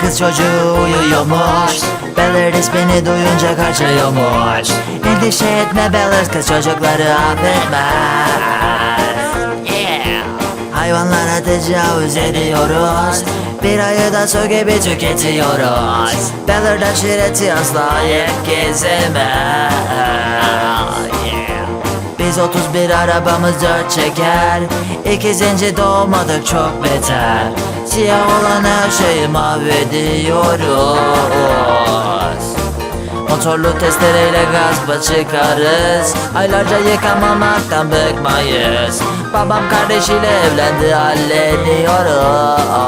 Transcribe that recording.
kız çocuğu uyuyormuş. Ballard ismini duyunca kaçıyormuş. Endişe etme Ballard kız çocukları affetmez. Hayvanlara tecavüz ediyoruz. Bir ayı da su gibi tüketiyoruz. Ballard aşireti asla yek gezemez biz 31 arabamız dört çeker. İki zenci doğmadık çok beter. Siyah olan her şeyi mahvediyoruz. Motorlu testereyle gazba çıkarız. Aylarca yıkamamaktan bıkmayız. Babam kardeşiyle evlendi hallediyoruz